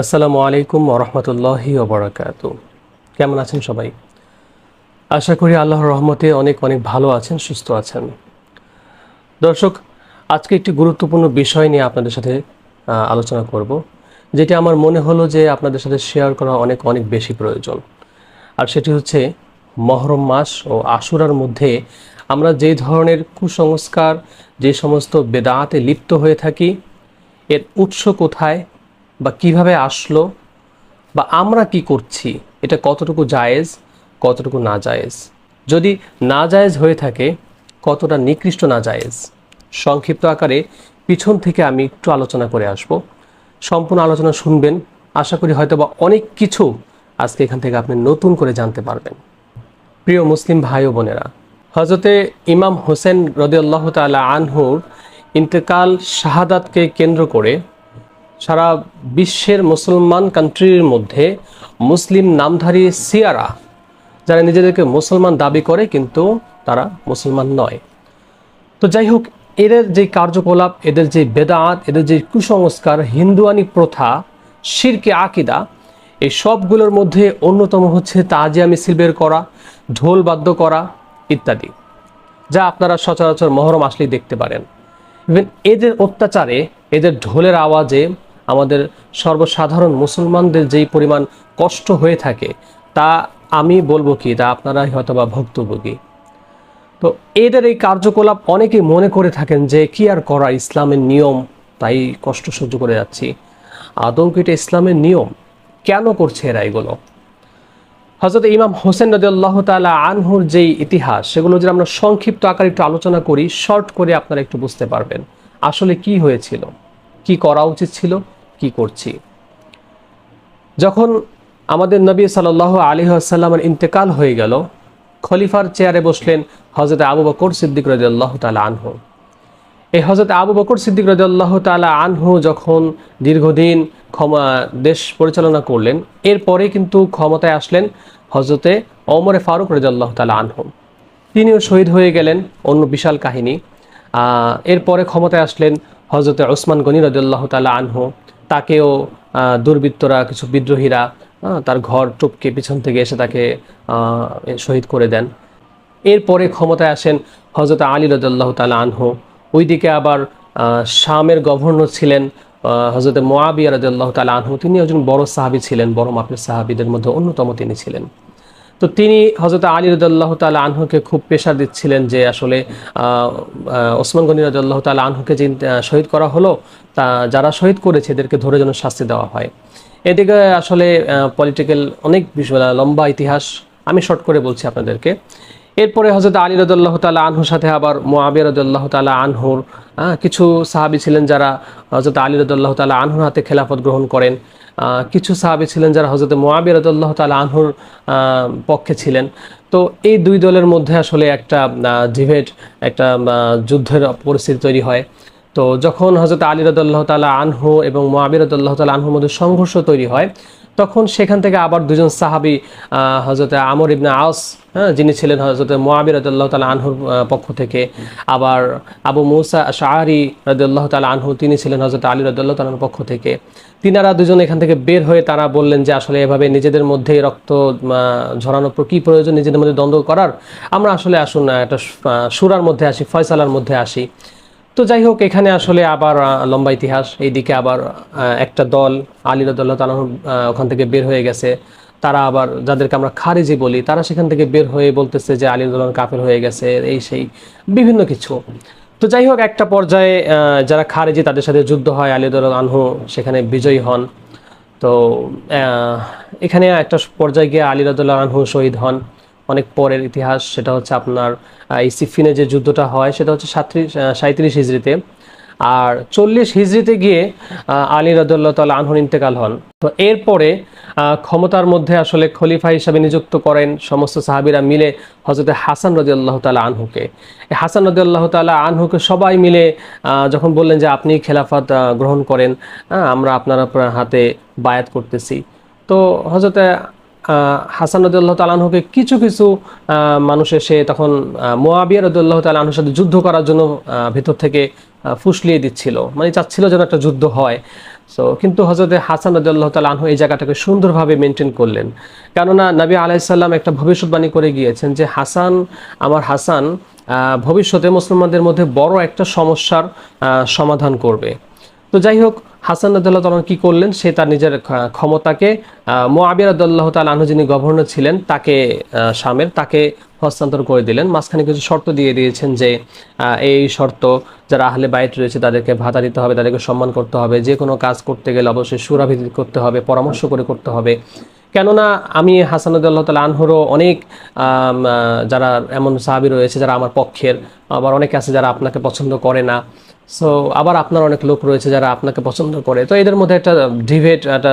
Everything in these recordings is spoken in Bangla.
আসসালামু আলাইকুম ওরহমতুল্লাহি ওবরাকাত কেমন আছেন সবাই? আশা করি আল্লাহর রহমতে অনেক অনেক ভালো আছেন, সুস্থ আছেন। দর্শক, আজকে একটি গুরুত্বপূর্ণ বিষয় নিয়ে আপনাদের সাথে আলোচনা করব, যেটি আমার মনে হলো যে আপনাদের সাথে শেয়ার করা অনেক অনেক বেশি প্রয়োজন। আর সেটি হচ্ছে মহরম মাস ও আশুরার মধ্যে আমরা যে ধরনের কুসংস্কার, যে সমস্ত বেদাতে লিপ্ত হয়ে থাকি, এর উৎস কোথায় বা কীভাবে আসলো বা আমরা কি করছি, এটা কতটুকু জায়েজ, কতটুকু না জায়েজ। যদি না জায়েজ হয়ে থাকে, কতটা নিকৃষ্ট না জায়েজ। সংক্ষিপ্ত আকারে পিছন থেকে আমি একটু আলোচনা করে আসব। সম্পূর্ণ আলোচনা শুনবেন, আশা করি হয়তো বা অনেক কিছু আজকে এখান থেকে আপনি নতুন করে জানতে পারবেন। প্রিয় মুসলিম ভাই ও বোনেরা হজরতে ইমাম হোসেন রদিয়াল্লাহ তালা আনহুর ইন্তেকাল শাহাদাতকে কেন্দ্র করে সারা বিশ্বের মুসলমান কান্ট্রির মধ্যে মুসলিম নামধারী সিয়ারা, যারা নিজেদেরকে মুসলমান দাবি করে কিন্তু তারা মুসলমান নয়। তো যাই হোক, এদের যে কার্যকলাপ, এদের যে বেদাত, এদের যে কুসংস্কার, হিন্দুয়ানি প্রথা, শিরকে আকিদা, এই সবগুলোর মধ্যে অন্যতম হচ্ছে তাজিয়া মিছিল বের করা, ঢোল বাদ্য করা ইত্যাদি, যা আপনারা সচরাচর মহরম আসলেই দেখতে পারেন। ইভেন এদের অত্যাচারে, এদের ঢোলের আওয়াজে আমাদের সর্বসাধারণ মুসলমানদের যেই পরিমাণ কষ্ট হয়ে থাকে, তা আমি বলব কি, তা আপনারাই হয়তো বা ভুক্তভোগী। তো এদের এই কার্যকলাপ অনেকেই মনে করে থাকেন যে, কি আর করা, ইসলামের নিয়ম, তাই কষ্ট সহ্য করে যাচ্ছি। আদৌ কি এটা ইসলামের নিয়ম, কেন করছে এরা এগুলো? হজরত ইমাম হোসেন রদিয়াল্লাহ তালা আনহুর যেই ইতিহাস, সেগুলো যদি আমরা সংক্ষিপ্ত আকারে একটু আলোচনা করি, শর্ট করে আপনারা একটু বুঝতে পারবেন আসলে কি হয়েছিল, কি করা উচিত ছিল, কি করছি। যখন আমাদের নবী সাল্লাহ আলী আসাল্লামের ইন্তেকাল হয়ে গেল, খলিফার চেয়ারে বসলেন হজরত আবু বকর সিদ্দিক রাজিয়াল্লাহ তালা আনহু। এই হজরত আবু বকর সিদ্দিক রাজিয়াল্লাহ তালা আনহু যখন দীর্ঘদিন ক্ষমা দেশ পরিচালনা করলেন, এরপরে কিন্তু ক্ষমতায় আসলেন হজরতে অমরে ফারুক রাজিয়াল্লাহ তালা আনহু তিনিও শহীদ হয়ে গেলেন অন্য বিশাল কাহিনী। এরপরে ক্ষমতায় আসলেন হজরতে ওসমান গনি রদুল্লাহ তালা আনহু। তাকেও দুর্বৃত্তরা, কিছু বিদ্রোহীরা তার ঘর টুপকে পিছন থেকে এসে তাকে শহীদ করে দেন। এরপরে ক্ষমতায় আসেন হজরত আলী রদুল্লাহ তালা আনহু। ওইদিকে আবার শামের গভর্নর ছিলেন হজরত মোয়াবিয়া রদুল্লাহ তালা আনহু। তিনি একজন বড় সাহাবি ছিলেন, বড় মাপের সাহাবিদের মধ্যে অন্যতম তিনি ছিলেন। তো তিনি হজরত আলী রদাল্লাহ তাল আনহুকে খুব পেশা দিচ্ছিলেন যে আসলে ওসমান গনি রদাল্লাহ তাল আনহুকে যে শহীদ করা হলো, তা যারা শহীদ করেছে এদেরকে ধরে যেন শাস্তি দেওয়া হয়। এদিকে আসলে পলিটিক্যাল অনেক বিষয়, লম্বা ইতিহাস, আমি শর্ট করে বলছি আপনাদেরকে। এরপরে হজরত আলী রদুল্লাহ তালা আনহুর সাথে আবার মোয়াবিয়া রদুল্লাহ তালা আনহুর কিছু সাহাবি ছিলেন যারা হজরত আলী রদুল্লাহ তালা আনহুর হাতে খেলাফত গ্রহণ করেন কিছু সাহাবি ছিলেন যারা হজরত মোয়াবিয়া রদুল্লাহ তালা আনহুর পক্ষে ছিলেন। তো এই দুই দলের মধ্যে আসলে একটা ডিভেট একটা যুদ্ধের পরিস্থিতি তৈরি হয়। তো যখন হজরত আলী রদুল্লাহ তালা আনহু এবং মোয়াবির রদুল্লাহ তালা আনহুর মধ্যে সংঘর্ষ তৈরি হয় তখন সেখান থেকে আবার দুজন সাহাবি হজরত আমর ইবনে আস হ্যাঁ যিনি ছিলেন হজরত মোয়াবির রদুল্লাহ তালা আনহুর পক্ষ থেকে। আবার আবু মৌসা শাহরি রদুল্লাহ তালা আনহু, তিনি ছিলেন হজরত আলী রদুল্লাহ তালার পক্ষ থেকে। তিনারা দুজন এখান থেকে বের হয়ে তারা বললেন যে, আসলে এভাবে নিজেদের মধ্যে রক্ত ঝরানোর কী প্রয়োজন নিজেদের মধ্যে দ্বন্দ্ব করার? আমরা আসলে আসুন একটা সুরার মধ্যে আসি, ফয়সালার মধ্যে আসি। তো যাই হোক, এখানে আসলে আবার লম্বা ইতিহাস। এইদিকে আবার একটা দল আলী রদুল্লাহ তালাহ ওখান থেকে বের হয়ে গেছে। তারা আবার, যাদেরকে আমরা খারিজি বলি, তারা সেখান থেকে বের হয়ে বলতেছে যে আলী রদুল্লাহ কাফের হয়ে গেছে, এই সেই, বিভিন্ন কিছু। তো যাই হোক, একটা পর্যায়ে যারা খারিজি, তাদের সাথে যুদ্ধ হয় আলী রদুল্লাহ আনহু, সেখানে বিজয়ী হন। তো এখানে একটা পর্যায়ে গিয়ে আলী রাদুল্লাহ আনহু শহীদ হন। অনেক পরের ইতিহাস, সেটা হচ্ছে আপনার এই সিফিনে যে যুদ্ধটা হয়, সেটা হচ্ছে সাঁত্রিশ সাঁত্রিশ হিজড়িতে। আর চল্লিশ হিজড়িতে গিয়ে আলী রাদুল্লাহ তাল আনহুর ইন্তেকাল হন। তো এরপরে ক্ষমতার মধ্যে আসলে খলিফা হিসাবে নিযুক্ত করেন সমস্ত সাহাবিরা মিলে হজরত হাসান রদি আল্লাহ তালা আনহুকে হাসান রদি আল্লাহ তালা আনহুকে সবাই মিলে যখন বললেন যে আপনি খেলাফত গ্রহণ করেন আমরা আপনার আপনার হাতে বায়াত করতেছি। তো হজরত হাসান রদুল্লাহ তালাহুকে কিছু কিছু মানুষ এসে তখন মোয়াবিয়া রদুল্লাহ তালাহুর সাথে যুদ্ধ করার জন্য ভেতর থেকে ফুসলিয়ে দিচ্ছিল। মানে চাচ্ছিল যেন একটা যুদ্ধ হয়। সো কিন্তু হজরত হাসান রদুল্লাহ তাল আনহু এই জায়গাটাকে সুন্দরভাবে মেনটেন করলেন। কেননা নবী আলাইসাল্লাম একটা ভবিষ্যৎবাণী করে গিয়েছেন যে, হাসান, আমার হাসান ভবিষ্যতে মুসলমানদের মধ্যে বড় একটা সমস্যার সমাধান করবে। তো যাই হোক হাসান রদুল্লাহ তালন কী করলেন? সে তার নিজের ক্ষমতাকে মোয়াবির রদুল্লাহ তাল আনহু যিনি গভর্নর ছিলেন, তাকে শামের তাকে হস্তান্তর করে দিলেন। মাঝখানে কিছু শর্ত দিয়ে দিয়েছেন যে এই শর্ত, যারা আহলে বাইট রয়েছে, তাদেরকে ভাতা দিতে হবে, তাদেরকে সম্মান করতে হবে, যে কোনো কাজ করতে গেলে অবশ্যই সুরাভিত করতে হবে, পরামর্শ করে করতে হবে। কেননা, আমি হাসান হাসানুদ্দাল্লাহ তাল আনহুরও অনেক যারা এমন সাহাবি রয়েছে, যারা আমার পক্ষের, আবার অনেকে আছে যারা আপনাকে পছন্দ করে না। সো আবার আপনার অনেক লোক রয়েছে যারা আপনাকে পছন্দ করে। তো এদের মধ্যে একটা ডিভেট একটা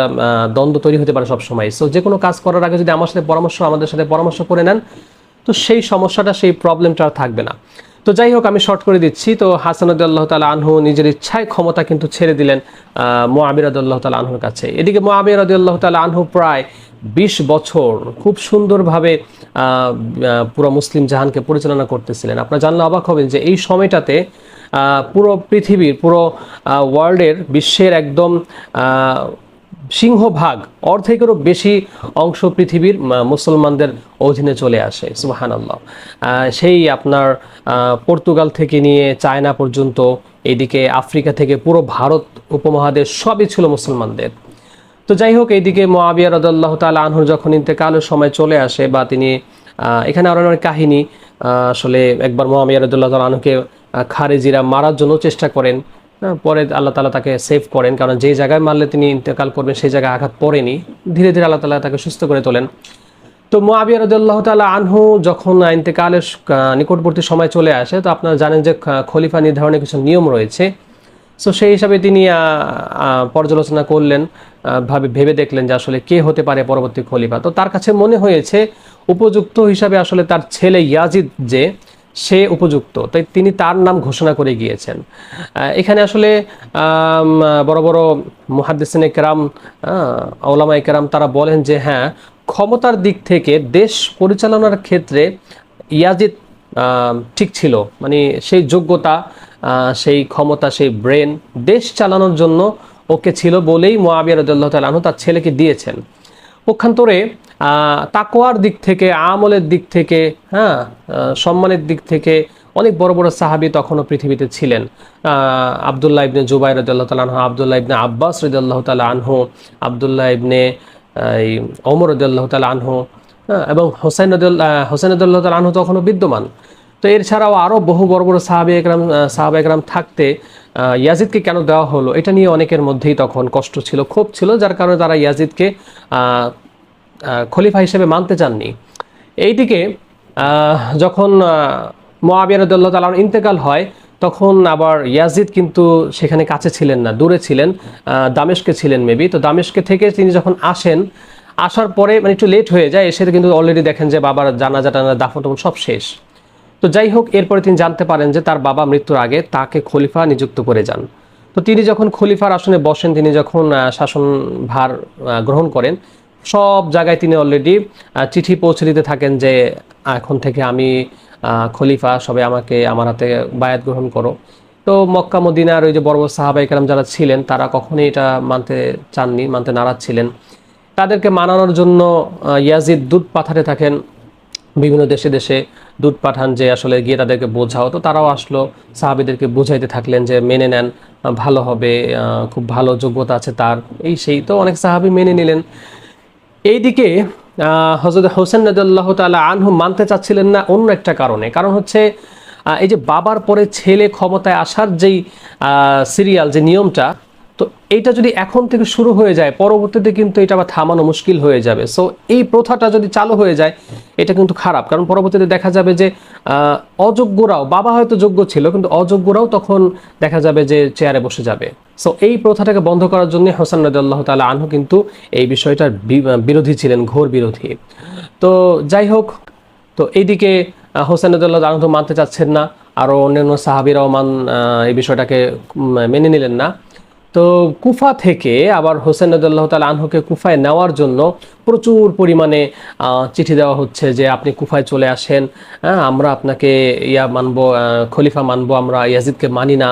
দ্বন্দ্ব তৈরি হতে পারে সবসময়। সো যে কোনো কাজ করার আগে যদি আমার সাথে পরামর্শ, আমাদের সাথে পরামর্শ করে নেন, তো সেই সমস্যাটা, সেই প্রবলেমটা আর থাকবে না। তো যাই হোক, আমি শর্ট করে দিচ্ছি। তো হাসানুদ্দাল্লাহ তালা আনহু নিজের ইচ্ছায় ক্ষমতা কিন্তু ছেড়ে দিলেন মোয়াবির আদুল্লাহ তালা আনহুর কাছে। এদিকে মোয়াবির আদুল্লাহ তালা আনহু প্রায় বিশ বছর খুব সুন্দরভাবে পুরো মুসলিম জাহানকে পরিচালনা করতেছিলেন। আপনারা জানলে অবাক হবেন যে এই সময়টাতে পুরো পৃথিবীর, পুরো ওয়ার্ল্ডের বিশ্বের একদম সিংহভাগ, অর্ধেকেরও বেশি অংশ পৃথিবীর মুসলমানদের অধীনে চলে আসে সুবাহান আল্লাহ সেই আপনার পর্তুগাল থেকে নিয়ে চায়না পর্যন্ত, এদিকে আফ্রিকা থেকে পুরো ভারত উপমহাদেশ, সবই ছিল মুসলমানদের। তো যাই হোক এইদিকে মোয়াবিয়া রদাল্লাহ তাল আনহুর যখন ইন্তেকালের সময় চলে আসে বা তিনি এখানে আরও অনেক কাহিনী আসলে একবার মোয়াবিয়া রদুল্লাহ তাল আনহুকে খারেজিরা মারার জন্য চেষ্টা করেন। পরে আল্লাহ তালা তাকে সেভ করেন, কারণ যেই জায়গায় মারলে তিনি ইন্তেকাল করবেন, সেই জায়গায় আঘাত পড়েনি। ধীরে ধীরে আল্লাহ তালা তাকে সুস্থ করে তোলেন। তো মোয়াবিয়া রদুল্লাহ তালা আনহু যখন ইন্তেকালের নিকটবর্তী সময় চলে আসে, তো আপনারা জানেন যে খলিফা নির্ধারণের কিছু নিয়ম রয়েছে। সো সেই হিসাবে তিনি পর্যালোচনা করলেন ভাবে, ভেবে দেখলেন যে আসলে কে হতে পারে পরবর্তী খলিফা। তো তার কাছে মনে হয়েছে, উপযুক্ত হিসাবে আসলে তার ছেলে ইয়াজিদ যে সে উপযুক্ত। তাই তিনি তার নাম ঘোষণা করে গিয়েছেন। এখানে আসলে বড় বড় মুহাদ্দিসিনে কেরাম ওলামা কেরাম তারা বলেন যে হ্যাঁ ক্ষমতার দিক থেকে দেশ পরিচালনার ক্ষেত্রে ইয়াজিদ ঠিক ছিল। মানে সেই যোগ্যতা সেই ক্ষমতা, সেই ব্রেন দেশ চালানোর জন্য ওকে ছিল বলেই মোয়াবিয়া রদুল্লাহ তালু তার ছেলেকে দিয়েছেন। পক্ষান্তরে তাকোয়ার দিক থেকে আমলের দিক থেকে হ্যাঁ সম্মানের দিক থেকে অনেক বড় বড় সাহাবি তখনও পৃথিবীতে ছিলেন। আবদুল্লাহ ইবনে জুবাই রদুল্লাহ তাল আনহু আবদুল্লাহ ইবনে আব্বাস রদুল্লাহ তাল আনহু আবদুল্লাহ ইবনে এই ওমর রদুল্লাহ তাল আনহু হ্যাঁ, এবং হোসেন হোসেন রদুল্লাহ তাল আনহু তখনও বিদ্যমান। তো এর ছাড়াও আরও বহু বড় বড় সাহাবে একরাম সাহাবা একরাম থাকতে ইয়াজিদকে কেন দেওয়া হলো এটা নিয়ে অনেকের মধ্যেই তখন কষ্ট ছিল ক্ষোভ ছিল যার কারণে তারা ইয়াজিদকে খলিফা হিসেবে মানতে চাননি। এইদিকে যখন মোয়াবিয়ারদুল্লাহ তালার ইন্তেকাল হয়, তখন আবার ইয়াজিদ কিন্তু সেখানে কাছে ছিলেন না, দূরে ছিলেন দামেশকে ছিলেন মেবি তো দামেশকে থেকে তিনি যখন আসেন, আসার পরে মানে একটু লেট হয়ে যায়, এসে কিন্তু অলরেডি দেখেন যে বাবার জানাজা টানা দাফন টাফন সব শেষ। তো যাই হোক, এরপরে তিনি জানতে পারেন যে তার বাবা মৃত্যুর আগে তাকে খলিফা নিযুক্ত করে যান। তো তিনি যখন খলিফার আসনে বসেন, তিনি যখন শাসনভার গ্রহণ করেন সব জায়গায় তিনি অলরেডি চিঠি পৌঁছে দিতে থাকেন যে এখন থেকে আমি খলিফা, সবাই আমাকে, আমার হাতে বায়াত গ্রহণ করো। তো মক্কা, মদিনার ওই যে বড় সাহাবাই কালাম যারা ছিলেন, তারা কখনোই এটা মানতে চাননি, মানতে নারাজ ছিলেন। তাদেরকে মানানোর জন্য ইয়াজিদ দুধ পাঠাতে থাকেন। বিভিন্ন দেশে দেশে দুধ পাঠান যে, আসলে গিয়ে তাদেরকে বোঝাও। তো তারাও আসলো, সাহাবিদেরকে বুঝাইতে থাকলেন যে, মেনে নেন, ভালো হবে খুব ভালো যোগ্যতা আছে তার। এই সেই তো অনেক সাহাবি মেনে নিলেন। এইদিকে হজরত হোসেন নদুল্লাহ তালা আনহু মানতে চাচ্ছিলেন না অন্য একটা কারণে। কারণ হচ্ছে এই যে বাবার পরে ছেলে ক্ষমতায় আসার যেই সিরিয়াল যে নিয়মটা তো এইটা যদি এখন থেকে শুরু হয়ে যায়, পরবর্তীতে কিন্তু এটা আবার থামানো মুশকিল হয়ে যাবে। সো এই প্রথাটা যদি চালু হয়ে যায়, এটা কিন্তু খারাপ। কারণ পরবর্তীতে দেখা যাবে যে অযোগ্যরাও, বাবা হয়তো যোগ্য ছিল, কিন্তু অযোগ্যরাও তখন দেখা যাবে যে চেয়ারে বসে যাবে। সো এই প্রথাটাকে বন্ধ করার জন্য হোসেন রদুল্লাহ তালা আনহু কিন্তু এই বিষয়টার বিরোধী ছিলেন, ঘোর বিরোধী। তো, যাই হোক, তো এইদিকে হোসেন রদুল্লাহ আনহু মানতে চাচ্ছেন না আরও অন্যান্য সাহাবিরাও মান এই বিষয়টাকে মেনে নিলেন না। তো কুফা থেকে আবার হোসেন রদুল্লাহ তাল আনহুকে কুফায় নেওয়ার জন্য প্রচুর পরিমাণে চিঠি দেওয়া হচ্ছে যে আপনি কুফায় চলে আসেন হ্যাঁ আমরা আপনাকে ইয়া মানব খলিফা মানব, আমরা ইয়াজিদকে মানি না।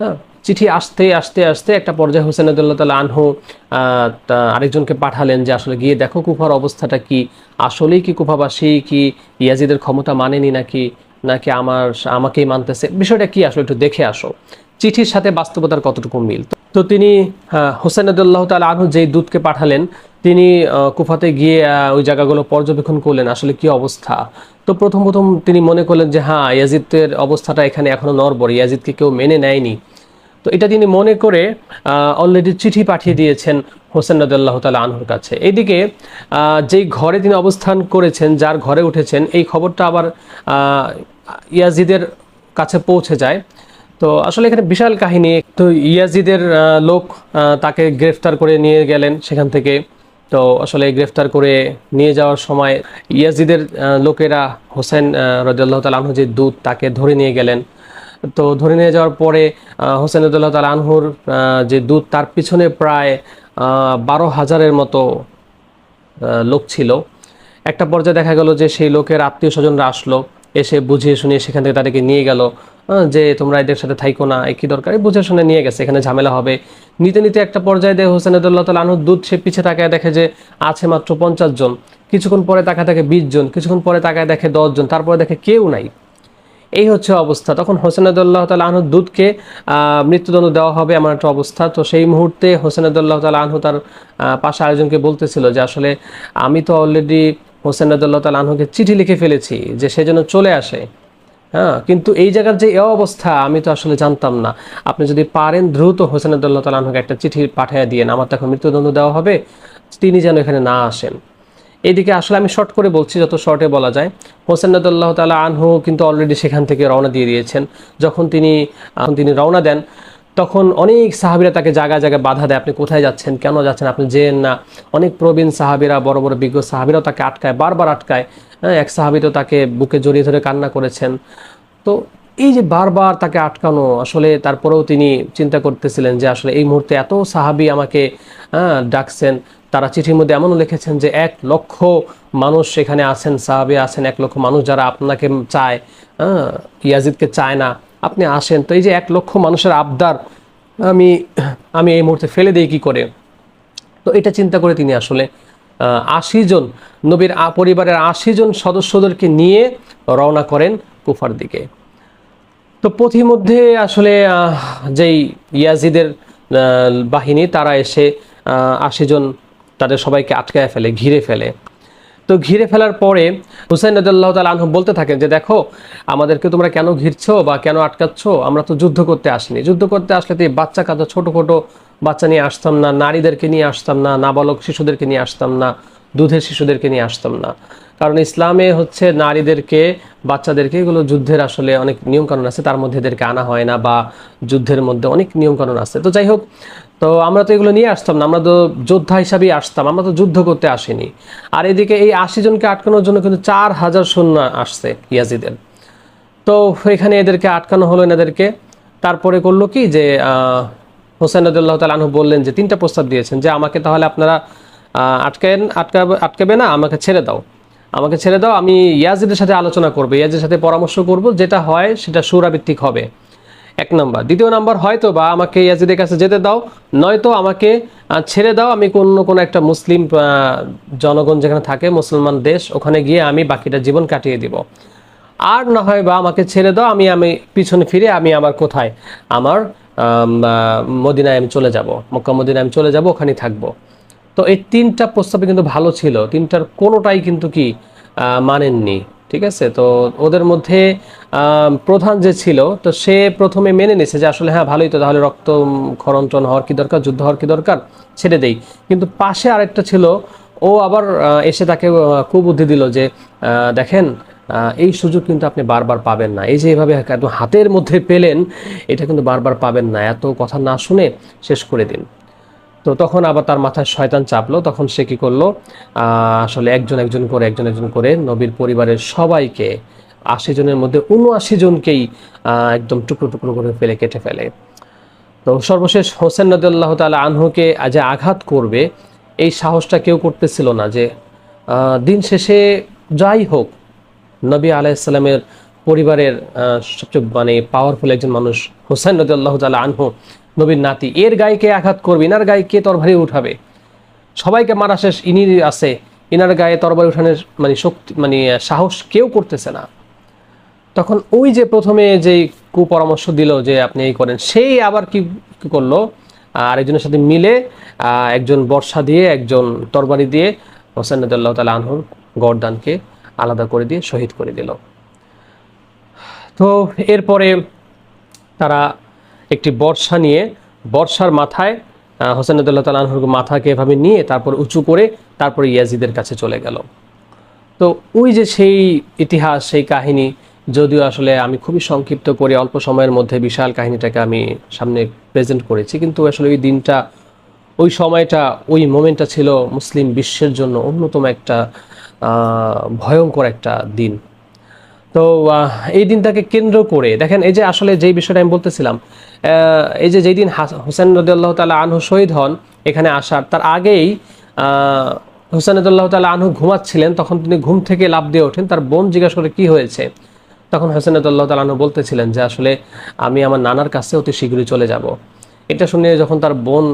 হ্যাঁ চিঠি আসতে আসতে আসতে একটা পর্যায়ে হোসেন আদুল্লাহ তালা আনহু আরেকজনকে পাঠালেন যে, আসলে গিয়ে দেখো কুফার অবস্থাটা কি? আসলেই কি কুফাবাসী কি ইয়াজিদের ক্ষমতা মানেনি নাকি? নাকি আমার, আমাকেই মানতেছে? বিষয়টা কি আসলে একটু দেখে আসো। চিঠির সাথে বাস্তবতার কতটুকু মিল? তো তিনি হোসেন আদুল্লাহ তালা আনহু যেই দূতকে পাঠালেন তিনি কুফাতে গিয়ে ওই জায়গাগুলো পর্যবেক্ষণ করলেন আসলে কি অবস্থা? তো প্রথম প্রথম তিনি মনে করলেন যে হ্যাঁ ইয়াজিদের অবস্থাটা এখানে এখনও নরবর ইয়াজিদকে কেউ মেনে নেয়নি। তো এটা তিনি মনে করে অলরেডি চিঠি পাঠিয়ে দিয়েছেন হোসেন রদুল্লাহ তালা আনহুর কাছে। এইদিকে আহ, যেই ঘরে তিনি অবস্থান করেছেন যার ঘরে উঠেছেন এই খবরটা আবার ইয়াজিদের কাছে পৌঁছে যায়। তো আসলে এখানে বিশাল কাহিনী। তো ইয়াজিদের লোক তাকে গ্রেফতার করে নিয়ে গেলেন সেখান থেকে। তো আসলে গ্রেফতার করে নিয়ে যাওয়ার সময় ইয়াজিদের লোকেরা হোসেন রদুল্লাহ তালা আনহু যে দূত, তাকে ধরে নিয়ে গেলেন। তো ধরে নিয়ে যাওয়ার পরে হোসেন রদুল্লাহ তালা আনহুর যে দূত, তার পিছনে প্রায় বারো হাজারের মতো লোক ছিল। একটা পর্যায়ে দেখা গেল যে সেই লোকের আত্মীয় স্বজনরা আসলো, এসে বুঝিয়ে শুনিয়ে সেখান থেকে তাদেরকে নিয়ে গেল। যে তোমরা এদের সাথে থাইকো না কি দরকার? বুঝে শুনে নিয়ে গেছে, এখানে ঝামেলা হবে। নিতে নিতে একটা পর্যায়ে দেখে হোসেন আদুল্লাহ তাল আনহুর দুধ সে পিছে তাকায় দেখে যে আছে মাত্র পঞ্চাশ জন। কিছুক্ষণ পরে তাকায় দেখে বিশ জন, কিছুক্ষণ পরে তাকায় দেখে দশ জন, তারপরে দেখে কেউ নাই। এই হচ্ছে অবস্থা। তখন হোসেন আদুল্লাহ তাল আনহুর দুধকে মৃত্যুদণ্ড দেওয়া হবে এমন একটা অবস্থা। তো সেই মুহূর্তে হোসেন আদুল্লাহ তাল আনহু তার পাশে আরেকজনকে বলতেছিল যে আসলে আমি তো অলরেডি হোসেন আদুল্লাহ তাল আনহুকে চিঠি লিখে ফেলেছি যে সে যেন চলে আসে। হ্যাঁ কিন্তু এই জায়গার যে এ অবস্থা, আমি তো আসলে জানতাম না। আপনি যদি পারেন, দ্রুত হোসেন আদুল্লাহ তাল আনহুকে একটা চিঠি পাঠিয়ে দিয়েন। আমার তো এখন মৃত্যুদণ্ড দেওয়া হবে, তিনি যেন এখানে না আসেন। এদিকে আসলে আমি শর্ট করে বলছি, যত শর্টে বলা যায়। হোসেন নদুল্লাহ তালা আনহু কিন্তু অলরেডি সেখান থেকে রওনা দিয়ে দিয়েছেন। যখন তিনি তিনি রওনা দেন, তখন অনেক সাহাবিরা তাকে জায়গায় জায়গায় বাধা দেয়, আপনি কোথায় যাচ্ছেন? কেন যাচ্ছেন? আপনি যেন না। অনেক প্রবীণ সাহাবিরা, বড় বড় বিজ্ঞ সাহাবিরাও তাকে আটকায়, বারবার আটকায়। এক সাহাবি তো তাকে বুকে জড়িয়ে ধরে কান্না করেছেন। তো এই যে বারবার তাকে আটকানো আসলে তারপরেও তিনি চিন্তা করতেছিলেন যে আসলে এই মুহূর্তে এত সাহাবি আমাকে হ্যাঁ, ডাকছেন। তারা চিঠির মধ্যে এমনও লিখেছেন যে এক লক্ষ মানুষ সেখানে আছেন সাহাবি আছেন এক লক্ষ মানুষ যারা আপনাকে চায় হ্যাঁ ইয়াজিদকে চায় না। আপনি আসেন। তো এই যে এক লক্ষ মানুষের আবদার আমি আমি এই মুহূর্তে ফেলে দিই কি করে? তো এটা চিন্তা করে তিনি আসলে আশি জন, নবীর পরিবারের আশি জন সদস্যদেরকে নিয়ে রওনা করেন কুফার দিকে। তো পথিমধ্যে আসলে যেই ইয়াজিদের বাহিনী, তারা এসে আশি জন তাদের সবাইকে আটকায় ফেলে, ঘিরে ফেলে। তো ঘিরে ফেলার পরে হুসাইন রদুল্লাহ তাল আনহু বলতে থাকেন যে, দেখো, আমাদেরকে তোমরা কেন ঘিরছো বা কেন আটকাচ্ছ? আমরা তো যুদ্ধ করতে আসিনি। যুদ্ধ করতে আসলে তো বাচ্চা কাচ্চা, ছোট ছোট বাচ্চা নিয়ে আসতাম না, নারীদেরকে নিয়ে আসতাম না, নাবালক শিশুদেরকে নিয়ে আসতাম না, দুধের শিশুদেরকে নিয়ে আসতাম না। কারণ ইসলামে হচ্ছে নারীদেরকে, বাচ্চাদেরকে এগুলো যুদ্ধের আসলে অনেক নিয়মকানুন আছে। তার মধ্যে এদেরকে আনা হয় না বা যুদ্ধের মধ্যে অনেক নিয়মকানুন আছে। তো যাই হোক তো আমরা তো এগুলো নিয়ে আসতাম না আমরা তো যোদ্ধা হিসাবেই আসতাম আমরা তো যুদ্ধ করতে আসিনি। আর এদিকে এই আশি জনকে আটকানোর জন্য কিন্তু চার হাজার সৈন্য আসছে ইয়াজিদের। তো এখানে এদেরকে আটকানো হলো এনাদেরকে। তারপরে করল কি যে হোসেন রদুল্লাহ আনহু বললেন যে তিনটা প্রস্তাব দিয়েছেন যে আমাকে তাহলে আপনারা আহ, আটকাবেন আটকাবে আটকাবে না আমাকে ছেড়ে দাও। আমাকে ছেড়ে দাও আমি ইয়াজিদের সাথে আলোচনা করব ইয়াজিদের সাথে পরামর্শ করব যেটা হয় সেটা সুরাভিত্তিক হবে। এক নাম্বার। দ্বিতীয় নাম্বার, হয়তো বা আমাকে ইয়াজিদের কাছে যেতে দাও, নয়তো আমাকে ছেড়ে দাও, আমি কোন কোনো একটা মুসলিম জনগণ যেখানে থাকে, মুসলমান দেশ, ওখানে গিয়ে আমি বাকিটা জীবন কাটিয়ে দিব। আর না হয় বা আমাকে ছেড়ে দাও, আমি আমি পিছনে ফিরে আমি আমার কোথায়? আমার মদিনায় আমি চলে যাব, মক্কা মদিনায় আমি চলে যাব, ওখানেই থাকব। তো এই তিনটা প্রস্তাবে কিন্তু ভালো ছিল। তিনটার কোনোটাই কিন্তু কি মানেননি। ঠিক আছে? তো ওদের মধ্যে প্রধান যে ছিল, তো সে প্রথমে মেনে নিছে যে আসলে হ্যাঁ ভালোই তো, তাহলে রক্ত খরঞ্চন হওয়ার কি দরকার, যুদ্ধ হওয়ার কি দরকার? ছেড়ে দেই। কিন্তু পাশে আরেকটা ছিল, ও আবার এসে তাকে কুবুদ্ধি দিল যে দেখেন এই সুযোগ কিন্তু আপনি বারবার পাবেন না। এই যে এভাবে হাতের মধ্যে পেলেন, এটা কিন্তু বারবার পাবেন না। এত কথা না শুনে শেষ করে দিন। তো তখন আবার তার মাথায় শয়তান চাপলো। তখন সে কি করল? আসলে একজন একজন করে, একজন একজন করে নবীর পরিবারের সবাইকে আশি জনের মধ্যে উনআশি জনকেই একদম টুকরো টুকরো করে ফেলে, কেটে ফেলে। তো সর্বশেষ হোসেন নদুল্লাহ তালা আনহুকে যে আঘাত করবে, এই সাহসটা কেউ করতেছিল না যে দিন শেষে যাই হোক, নবী আলাইসাল্লামের পরিবারের সবচেয়ে মানে পাওয়ারফুল একজন মানুষ হোসেন নদী আল্লাহ তালা আনহু নবীর নাতি। এর গায়ে কে আঘাত করবে, ইনার গায়ে কে তরবারি উঠাবে। সবাইকে মারা শেষ, ইনি আছে। ইনার গায়ে তরবারি উঠানোর মানে শক্তি মানে সাহস কেউ করতেছে না। তখন ওই যে প্রথমে যে কুপরামর্শ দিল যে আপনি এই করেন, সেই আবার কি কি করল? আরেকজনের সাথে মিলে একজন বর্ষা দিয়ে, একজন তরবারি দিয়ে হোসেন নদুল্লাহ তালা আনহুর গরদানকে আলাদা করে দিয়ে শহীদ করে দিল। তো এরপরে তারা একটি বর্ষা নিয়ে, বর্ষার মাথায় হোসেন নদুল্লাহ তালা আনহুর মাথাকে এভাবে নিয়ে তারপর উঁচু করে তারপর ইয়াজিদের কাছে চলে গেল। তো ওই যে সেই ইতিহাস, সেই কাহিনী, যদিও আসলে আমি খুবই সংক্ষিপ্ত করে অল্প সময়ের মধ্যে বিশাল কাহিনীটাকে আমি সামনে প্রেজেন্ট করেছি, কিন্তু আসলে ওই দিনটা, ওই সময়টা, ওই মোমেন্টটা ছিল মুসলিম বিশ্বের জন্য অন্যতম একটা ভয়ঙ্কর একটা দিন। তো এই দিনটাকে কেন্দ্র করে, দেখেন এই যে আসলে যেই বিষয়টা আমি বলতেছিলাম এই যে যেই দিন হাস- হোসেন রদুল্লাহ তালা আনহু শহীদ হন এখানে আসার, তার আগেই হোসেন রদুল্লাহ তালা আনহু ঘুমাচ্ছিলেন, তখন তিনি ঘুম থেকে লাভ দিয়ে ওঠেন, তার বোন জিজ্ঞাসা করে কি হয়েছে? তখন হোসেন রদুল্লাহ তালা আনহু বলতেছিলেন যে আসলে আমি আমার নানার কাছে অতি শীঘ্রই চলে যাব। এটা শুনে যখন তার বোন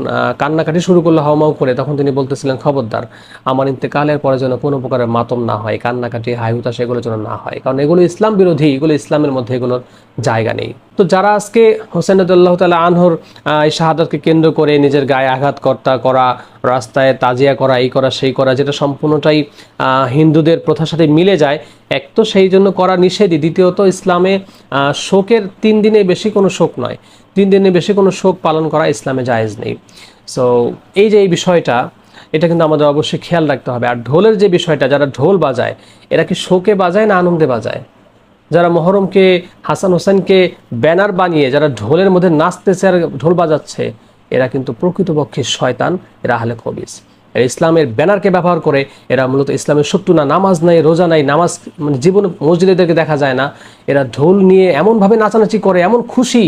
কান্নাকাটি শুরু করল হাওমাও করে, তখন তিনি বলতেছিলেন, খবরদার, আমার ইন্তেকালের পরে যেন কোনো প্রকারের মাতম না হয়, কান্নাকাটি হাই হুতাশ এগুলো যেন না হয়। কারণ এগুলো ইসলাম বিরোধী, এগুলো ইসলামের মধ্যে এগুলোর জায়গা নেই। তো যারা আজকে হোসেন রদুল্লাহ তালা আনহর এই শাহাদাতকে কেন্দ্র করে নিজের গায়ে আঘাতকর্তা করা, রাস্তায় তাজিয়া করা, এই করা, সেই করা, যেটা সম্পূর্ণটাই হিন্দুদের প্রথার সাথে মিলে যায়, এক তো সেই জন্য করা নিষেধই। দ্বিতীয়ত, ইসলামে শোকের তিন দিনে বেশি কোনো শোক নয়। তিন দিনে বেশি কোনো শোক পালন করা ইসলামে জায়েজ নেই। সো এই যে এই বিষয়টা, এটা কিন্তু আমাদের অবশ্যই খেয়াল রাখতে হবে। আর ঢোলের যে বিষয়টা, যারা ঢোল বাজায়, এরা কি শোকে বাজায় না আনন্দে বাজায়? যারা মহরমকে, হাসান হোসেনকে ব্যানার বানিয়ে যারা ঢোলের মধ্যে নাচতেছে আর ঢোল বাজাচ্ছে, এরা কিন্তু প্রকৃতপক্ষে শয়তান, এরা আহলে খবিস। এরা ইসলামের ব্যানারকে ব্যবহার করে এরা মূলত ইসলামের শত্রু না, নামাজ নাই, রোজা নাই, নামাজ মানে জীবনে মসজিদেদেরকে দেখা যায় না। এরা ঢোল নিয়ে এমনভাবে নাচানাচি করে, এমন খুশি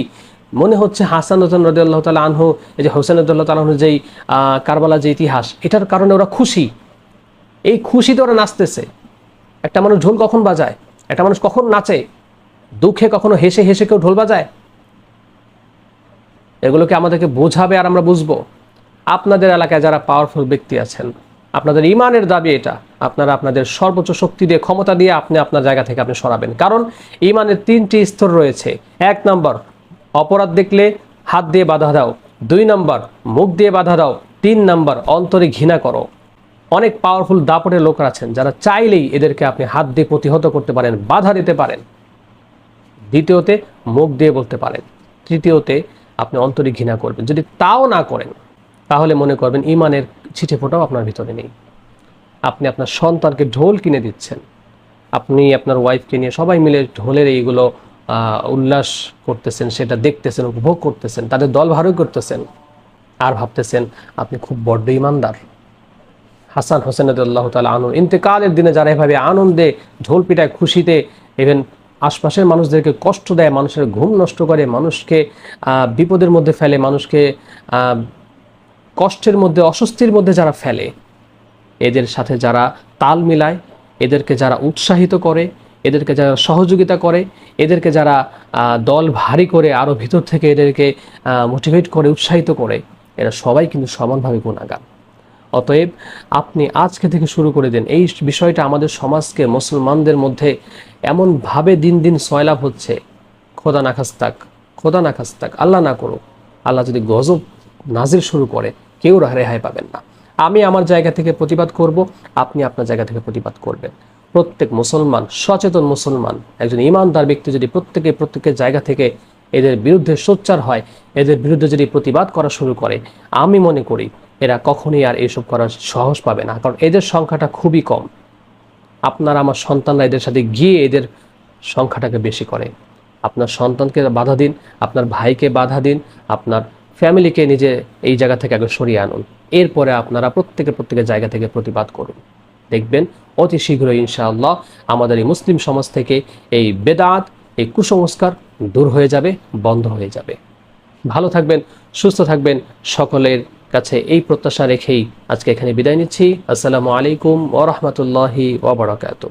মনে হচ্ছে হাসান হোসেন রদিয়াল্লাহ তালা আনহু, এই যে হোসেন রদিয়াল্লাহ তালা আনহু যেই কারবালা যে ইতিহাস, এটার কারণে ওরা খুশি। এই খুশিতে ওরা নাচতেছে। একটা মানুষ ঢোল কখন বাজায়? একটা মানুষ কখন নাচে? দুঃখে কখনো হেসে হেসে কেউ ঢোল বাজায়? এগুলোকে আমাদেরকে বোঝাবে আর আমরা বুঝব। আপনাদের এলাকায় যারা পাওয়ারফুল ব্যক্তি আছেন, আপনাদের ইমানের দাবি এটা। আপনারা আপনাদের সর্বোচ্চ শক্তি দিয়ে, ক্ষমতা দিয়ে আপনি আপনার জায়গা থেকে আপনি সরাবেন। কারণ ইমানের তিনটি স্তর রয়েছে। এক নম্বর অপরাধ দেখলে হাত দিয়ে বাধা দাও, দুই নম্বর মুখ দিয়ে বাধা দাও, তিন নম্বর অন্তরে ঘৃণা করো। অনেক পাওয়ারফুল দাপটের লোক আছেন যারা চাইলেই এদেরকে আপনি হাত দিয়ে প্রতিহত করতে পারেন, বাধা দিতে পারেন। দ্বিতীয়তে মুখ দিয়ে বলতে পারেন। তৃতীয়তে আপনি অন্তরে ঘৃণা করবেন। যদি তাও না করেন, তাহলে মনে করবেন ইমানের ছিটে ফোটাও আপনার ভিতরে নেই। আপনি আপনার সন্তানকে ঢোল কিনে দিচ্ছেন। আপনি আপনার ওয়াইফকে নিয়ে সবাই মিলে ঢোলের এইগুলো উল্লাস করতেছেন, সেটা দেখতেছেন, উপভোগ করতেছেন, তাদের দল ভারই করতেছেন। আর ভাবতেছেন, আপনি খুব বড্ড ইমানদার। হাসান হোসেন আল্লাহ তালা আনন্দ ইন্তেকালের দিনে যারা এভাবে আনন্দে ঢোল পিটায় খুশিতে ইভেন আশপাশের মানুষদেরকে কষ্ট দেয়, মানুষের ঘুম নষ্ট করে, মানুষকে বিপদের মধ্যে ফেলে, মানুষকে কষ্টের মধ্যে, অস্বস্তির মধ্যে যারা ফেলে, এদের সাথে যারা তাল মিলায়, এদেরকে যারা উৎসাহিত করে এদেরকে যারা সহযোগিতা করে, এদেরকে যারা দল ভারী করে আরও ভিতর থেকে এদেরকে মোটিভেট করে, উৎসাহিত করে, এরা সবাই কিন্তু সমানভাবে গুণাগান অতএব আপনি আজকে থেকে শুরু করে দেন। এই বিষয়টা আমাদের সমাজকে, মুসলমানদের মধ্যে এমনভাবে দিন দিন সয়লাভ হচ্ছে, খোদা না খাস্তাক, খোদা না খাস্তাক, আল্লাহ না করুক, আল্লাহ যদি গজব নাজির শুরু করে, কেউ রেহাই পাবেন না। আমি আমার জায়গা থেকে প্রতিবাদ করব, আপনি আপনার জায়গা থেকে প্রতিবাদ করবেন। প্রত্যেক মুসলমান, সচেতন মুসলমান, একজন ইমানদার ব্যক্তি যদি প্রত্যেকে প্রত্যেকের জায়গা থেকে এদের বিরুদ্ধে সোচ্চার হয়, এদের বিরুদ্ধে যদি প্রতিবাদ করা শুরু করে, আমি মনে করি এরা কখনই আর এইসব করার সাহস পাবে না, কারণ এদের সংখ্যাটা খুবই কম। আপনার আমার সন্তানরা এদের সাথে গিয়ে এদের সংখ্যাটাকে বেশি করে। আপনার সন্তানকে বাধা দিন, আপনার ভাইকে বাধা দিন, আপনার ফ্যামিলিকে নিজে এই জায়গা থেকে আগে সরিয়ে আনুন। এরপরে আপনারা প্রত্যেকে প্রত্যেকের জায়গা থেকে প্রতিবাদ করুন। দেখবেন অতি শীঘ্রই ইনশাআল্লাহ আমাদের এই মুসলিম সমাজ থেকে এই বেদাত, এই কুসংস্কার দূর হয়ে যাবে, বন্ধ হয়ে যাবে। ভালো থাকবেন, সুস্থ থাকবেন, সকলের কাছে এই প্রত্যাশা রেখেই আজকে এখানে বিদায় নিচ্ছি। আসসালামু আলাইকুম ওরহমতুল্লাহি ওবরাকাতু